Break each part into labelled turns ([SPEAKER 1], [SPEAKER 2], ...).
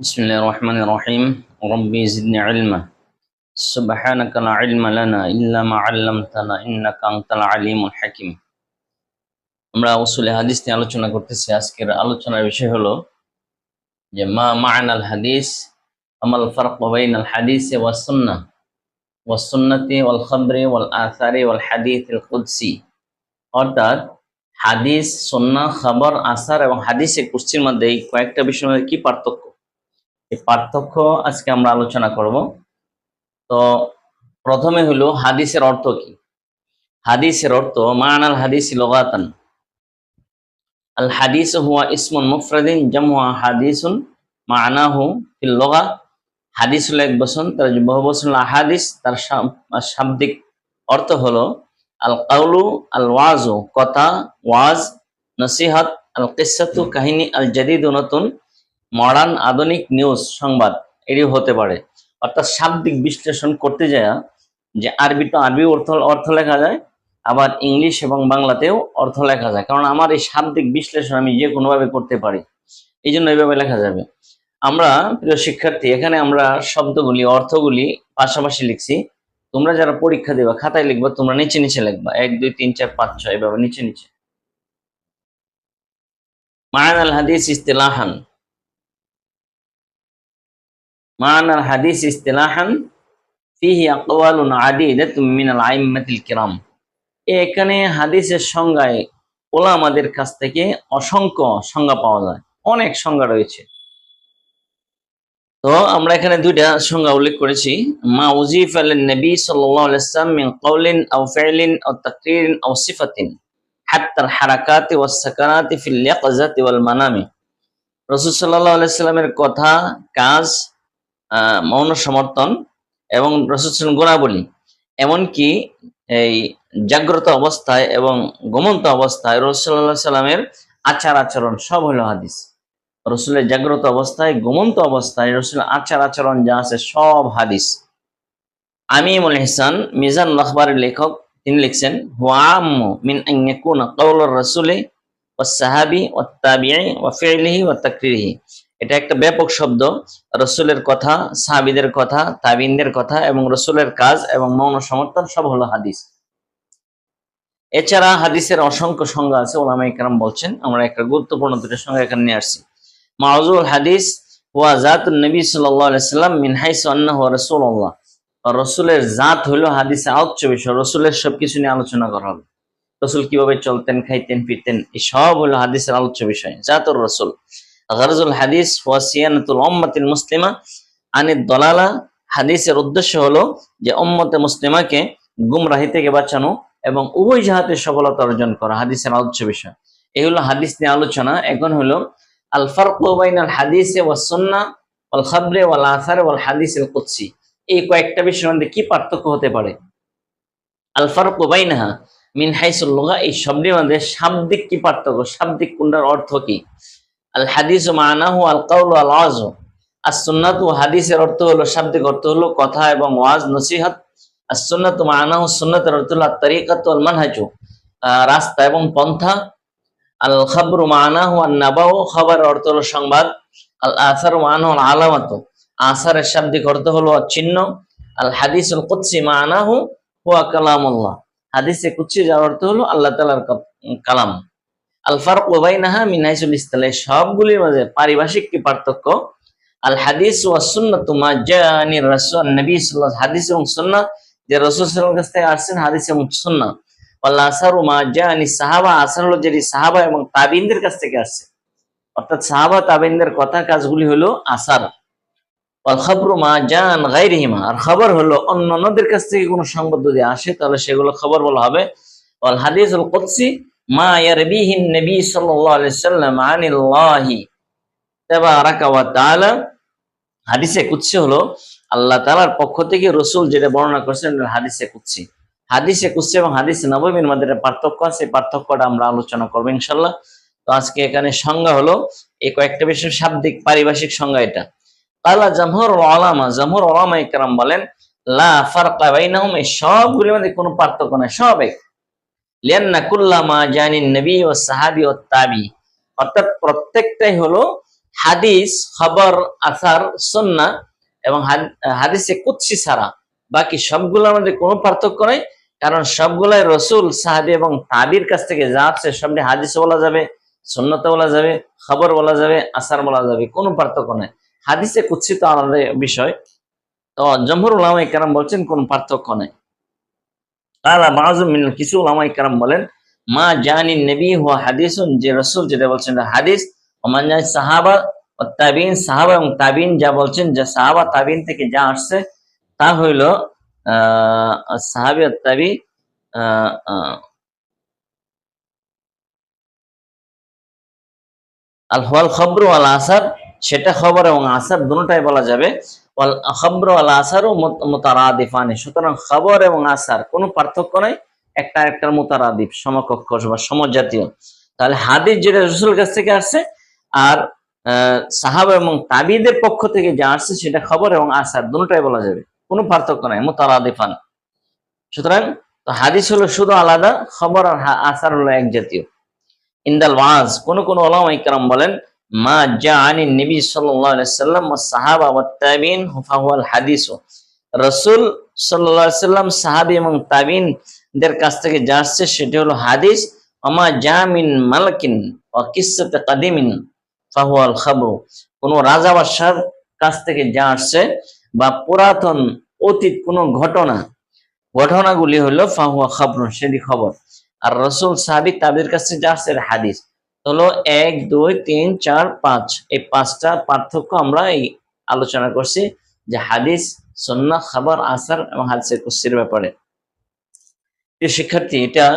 [SPEAKER 1] بسم الله الرحمن الرحيم ربي زدني علما سبحانك لا علم لنا إلا ما علمتنا إنك أنت العليم الحكيم আমরা উসুলে হাদিস নিয়ে আলোচনা করতেছি আজকের আলোচনার বিষয় হলো যে মা মা'নাল হাদিস আমাল ফারক বাইনাল হাদিস ওয়া সুন্নাহ ওয়া সুন্নতি ওয়াল খবরি ওয়াল আসারি ওয়াল হাদিস আল কুদসি অর্থাৎ হাদিস সুন্নাহ খবর আসার এবং হাদিসে কুদসির মধ্যে এই কয়েকটা বিষয়ের মধ্যে কি পার্থক্য এই পার্থক্য আজকে আমরা আলোচনা করব। তো প্রথমে হলো হাদিসের অর্থ কি? হাদিসের অর্থ, মা'নাল হাদিস লগাতান। আল হাদিস হুয়া ইসমুন মুফরাদিন, জামুয়া হাদিসুন, মা'নাহু ফিল লগা। হাদিস হলো এক বচন তার বহু বচন হাদিস, তার শাব্দিক অর্থ হলো, আল কাউলু, আল ওয়াজু, কথা, ওয়াজ, নসিহাত, আল কিসাতু কাহিনী, আল জাদিদ, নতুন। মডার্ন আধুনিক নিউজ সংবাদ এটি হতে পারে। অর্থাৎ শাব্দিক বিশ্লেষণ করতে যায়, যে আরবি তো আরবি অর্থ অর্থ লেখা যায়, আবার ইংলিশ এবং বাংলাতেও অর্থ লেখা যায়। কারণ আমার এই শাব্দিক বিশ্লেষণ আমি যে কোনোভাবে করতে পারি, এই জন্য এইভাবে লেখা যাবে। আমরা, প্রিয় শিক্ষার্থী, এখানে আমরা শব্দগুলি, অর্থগুলি পাশাপাশি লিখছি। তোমরা যারা পরীক্ষা দেবা, খাতায় লিখবা, তোমরা নিচে নিচে লিখবা। এক, দুই, তিন, চার, পাঁচ, ছয়, এভাবে নিচে নিচে। মা'ানা আল হাদিস ইস্তিলাহান। মা'ানা আল হাদিস ইস্তিলাহান ফিহি আকওয়ালুন আদিদাতুম মিনাল আইম্মাতিল কিরাম। এখানে হাদিসের সংজ্ঞায় ওলামাদের কাছ থেকে অসংখ্য সংজ্ঞা পাওয়া যায়। অনেক সংজ্ঞা রয়েছে। তো আমরা এখানে দুইটা সংজ্ঞা উল্লেখ করেছি। মা উজিফ আল নবী সাল্লাল্লাহু আলাইহি ওয়াসাল্লাম মিন কাউলিন আও ফি'লিন আও তাকরিরিন আও সিফাতিন হাত্তা আল হারাকাতি ওয়াস সাকানাতি ফিল ইয়াকজাতি ওয়াল মানামি। রাসূল সাল্লাল্লাহু আলাইহি সাল্লামের কথা, কাজ মৌন সমর্থন এবং রসুল গুণাবলী। এমনকি এই জাগ্রত অবস্থায় এবং ঘুমন্ত অবস্থায় রসুল্লাহ সাল্লামের আচার আচরণ সব হলো হাদিস। রসুলের জাগ্রত অবস্থায়, ঘুমন্ত অবস্থায় রসুলের আচার আচরণ যা আছে সব হাদিস। আমিমুল ইহসান মিজান আখবরের লেখক, তিনি লিখছেন হুয়াম্মু মিন আন ইয়াকুনা কাউলুর সাহাবী ওয়াত তাবিঈ ওয়া ফি'লিহি ওয়া তাকরিরিহি। এটা একটা ব্যাপক শব্দ। রসুলের কথা, সাহাবিদের কথা তাবিনদের কথা এবং রসুলের কাজ এবং মৌন সমর্থন সব হলো হাদিস। এছাড়া হাদিসের অসংখ্য সংজ্ঞা আছে, ওলামা ইকরাম বলছেন। আমরা একটা গুরুত্বপূর্ণ দুটো সংজ্ঞা এখানে নিয়ে আসছি। মাউজুল হাদিস ওয়া জাতুন নবী সাল্লাম মিন হাইসু আন্নাহু রাসূলুল্লাহ। রসুলের জাত হলো হাদিসে আলোচ্য বিষয়, রসুলের সবকিছু নিয়ে আলোচনা করা হবে। রসুল কীভাবে চলতেন, খাইতেন, ফিরতেন এই সব হলো হাদিসের আলোচ্য বিষয়, জাতুর রসুল। গরজুল হাদিস ওয়াসিয়ানাতুল উম্মাতিল মুসলিমা আনিদ দলালা। হাদিসের উদ্দেশ্য হলো যে উম্মতে মুসলিমাকে গুমরাহি থেকে বাঁচানো এবং উভয় জাহাতে সফলতা অর্জন করা। হাদিসের আলোচ্য বিষয়। এই হলো হাদিস নিয়ে আলোচনা। এখন হলো আল ফারকু বাইনাল হাদিসে ওয়াস সুন্নাহ ওয়াল খাবরে ওয়াল আসার ওয়াল হাদিসিল কুদসি। এই কয়েকটা বিষয়ের মধ্যে কি পার্থক্য হতে পারে? আল ফারকু বাইনাহা মিন হাইসুল লুগা। এই শব্দের মধ্যে শাব্দিক কি পার্থক্য? শাব্দিক কোনটার অর্থ কি? আল হাদিস মানাহু আল কাউল আল ওয়াজ আর সুন্নাতু হাদিসের অর্থ হলো, শাব্দিক অর্থ হলো কথা এবং ওয়াজ, নসিহত। আর সুন্নাতু মানাহু সুন্নাতের অর্থ হলো তরিকাত আল মানহাজু। রাস্তা এবং পন্থা। আল খাবরু মানাহু আল নাবাউ খবর অর্থ হলো সংবাদ। আল আসার মানাহু আল আলামাতু। আসারের শাব্দিক অর্থ হলো চিহ্ন আল হাদিস আল কুদসি মানাহু হুয়া কালামুল্লাহ। হাদিসে কুদসি যার অর্থ হলো আল্লাহ তাআলার কালাম। আল ফারক বাইনাহা মিন সবগুলির মাঝে পারিভাষিক কি পার্থক্য? আল হাদিস ওয়া সুন্নাতু মা জানি রাসূল নবী সাল্লাল্লাহু হাদিস এবং সুন্নাহ, যে রাসূল কাছ থেকে আসছেন, হাদিস এবং মা জানি সাহাবা, আসার হলো যেটি সাহাবা এবং কাছ থেকে আসছে। অর্থাৎ সাহাবা, তাবিনদের কথা কাজগুলি হলো আসার। মা জান আর খবর হলো অন্য অন্যদের কাছ থেকে কোনো সংবাদ যদি আসে, তাহলে সেগুলো খবর বলা হবে। ওয়াল হাদিস হাদিসে হলো আল্লাহ পক্ষ থেকে যেটা বর্ণনা হাদিসে হাদিসে এবং মধ্যে পার্থক্য আছে পার্থক্যটা আমরা আলোচনা করব ইনশাল্লাহ তো আজকে এখানে সংজ্ঞা হলো, এই কয়েকটা বিষয় শাব্দিক পারিভাষিক সংজ্ঞা এটা। কালা জামহুর ওলামা জামহুর ওলামা ইকরাম বলেন, লা ফারকা বাইনাহুম, এই সবগুলির মধ্যে কোনো পার্থক্য নাই, সব এক। লিয়ান্না কুল্লামা জানিন নবী ও সাহাবি ও তাবি। অর্থাৎ প্রত্যেকটাই হলো হাদিস, খবর, আসার, সন্না এবং হাদিসে কুৎসি ছাড়া। বাকি সবগুলোর মধ্যে কোনো পার্থক্য নেই, কারণ সবগুলাই রসুল, সাহাবি এবং তাবির কাছ থেকে যা আছে সবটি হাদিস বলা যাবে সন্ন্যতে বলা যাবে, খবর বলা যাবে, আসার বলা যাবে, কোনো পার্থক্য নেই। হাদিসে কুৎসিত আলাদা বিষয়। তো জমহুর উলামা ইকরাম বলছেন কোন পার্থক্য নেই। কালা বাজু মিন কিছু উলামা ইকরাম বলেন, মা জানি নবী হুয়া হাদিসুন যে রসুল যেটা বলছেন হাদিস ওমান জানি সাহাবা ও তাবিন সাহাবা এবং তাবিন যা বলছেন, যে সাহাবা তাবিন থেকে যা আসছে, তা হইল সাহাবি তাবি আল হওয়াল খবর আল আসার সেটা খবর এবং আসার দুটাই বলা যাবে। খবর আল আসারও মোতারাদিফানি। সুতরাং খবর এবং আসার কোনো পার্থক্য নাই, একটা একটার মোতারাদিফ, সমকক্ষ বা সমজাতীয়। তাহলে হাদিস যেটা রসুল কাছ থেকে আসছে, আর সাহাবা এবং তাবিদের পক্ষ থেকে যা আসছে সেটা খবর এবং আসার, দুটাই বলা যাবে। কোনো পার্থক্য নাই, মোতারাদিফান। সুতরাং, তো হাদিস হলো শুধু আলাদা, খবর আর আসার হলো এক জাতীয়। ইন্দাল ওয়াজ, কোন কোন ওলামা ইকরাম বলেন মা যা আনি নবী সাল্লাম সাহাবা তাবিন, ফাহুয়াল হাদিস। রাসূল আলাইহি সাল্লাম সাহাবী এবং তাবিন দের কাছ থেকে যা আসছে সেটি হলো হাদিস আমা জামিন মালাকিন ওয়া কিসসাত কাদিমিন ফাহুয়াল খাবর। কোন রাজা বাদশার কাছ থেকে যা আসছে বা পুরাতন অতীত কোন ঘটনা, ঘটনাগুলি হলো ফাহুয়া খাবর, সেটি খবর। আর রসুল সাহাবি তাদের কাছে যা আসছে হাদিস। হলো এক, দুই, তিন, চার, পাঁচ। এই পাঁচটা পার্থক্য আমরা এই আলোচনা করছি যে হাদিস সন্না খাবার, আসার এবং হাদিসের কুস্তির ব্যাপারে। শিক্ষার্থী, এটা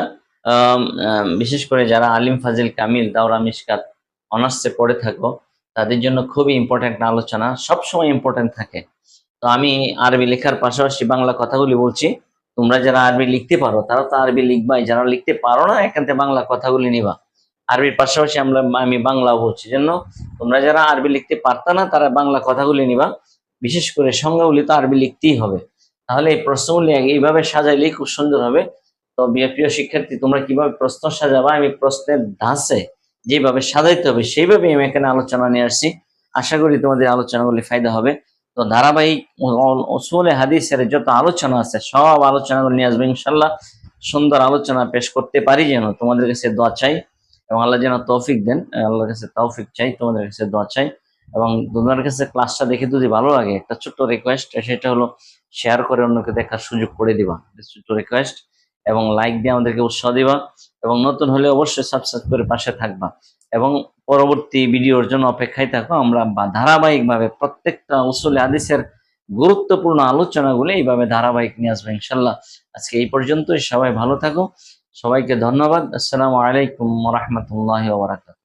[SPEAKER 1] বিশেষ করে যারা আলিম, ফাজিল, কামিল, দাওরা মিসকাত অনার্সে পড়ে থাকো, তাদের জন্য খুবই ইম্পর্টেন্ট আলোচনা, সবসময় ইম্পর্টেন্ট থাকে। তো আমি আরবি লেখার পাশাপাশি বাংলা কথাগুলি বলছি। তোমরা যারা আরবি লিখতে পারো, তারা তো আরবি লিখবাই, যারা লিখতে পারো না এখান থেকে বাংলা কথাগুলি নিবা। আরবির পাশাপাশি আমরা আমি বাংলাও বলছি। জন্য তোমরা যারা আরবি লিখতে পারতা না, তারা বাংলা কথাগুলি নিবা। বিশেষ করে সংজ্ঞাগুলি তো আরবি লিখতেই হবে। তাহলে এই প্রশ্নগুলি এইভাবে সাজাইলেই খুব সুন্দর হবে। তো প্রিয় শিক্ষার্থী, তোমরা কীভাবে প্রশ্ন সাজাবা? আমি প্রশ্নের ধাঁচে যেভাবে সাজাইতে হবে সেইভাবে আমি এখানে আলোচনা নিয়ে আসছি। আশা করি তোমাদের আলোচনাগুলি ফায়দা হবে। তো ধারাবাহিক ওসুলে হাদিসের যত আলোচনা আছে, সব আলোচনাগুলো নিয়ে আসবে ইনশাল্লাহ। সুন্দর আলোচনা পেশ করতে পারি যেন তোমাদের কাছে দোয়া চাই। এবং আল্লাহ যেন তৌফিক দেন আল্লাহর কাছে তৌফিক চাই, তোমাদের কাছে দোয়া চাই এবং তোমাদের কাছে ক্লাসটা দেখে যদি ভালো লাগে, একটা ছোট্ট রিকোয়েস্ট সেটা হলো শেয়ার করে অন্যকে দেখার সুযোগ করে দিবা। ছোট্ট রিকোয়েস্ট এবং লাইক দিয়ে আমাদেরকে উৎসাহ দিবা এবং নতুন হলে অবশ্যই সাবস্ক্রাইব করে পাশে থাকবা এবং পরবর্তী ভিডিওর জন্য অপেক্ষায় থাকো, আমরা ধারাবাহিকভাবে প্রত্যেকটা উসুলে হাদিসের গুরুত্বপূর্ণ আলোচনাগুলো এইভাবে ধারাবাহিক নিয়ে আসব ইনশাল্লাহ। আজকে এই পর্যন্তই, সবাই ভালো থাকো। সবাইকে ধন্যবাদ আসসালামু আলাইকুম রহমতুল্লাহ বারাকাত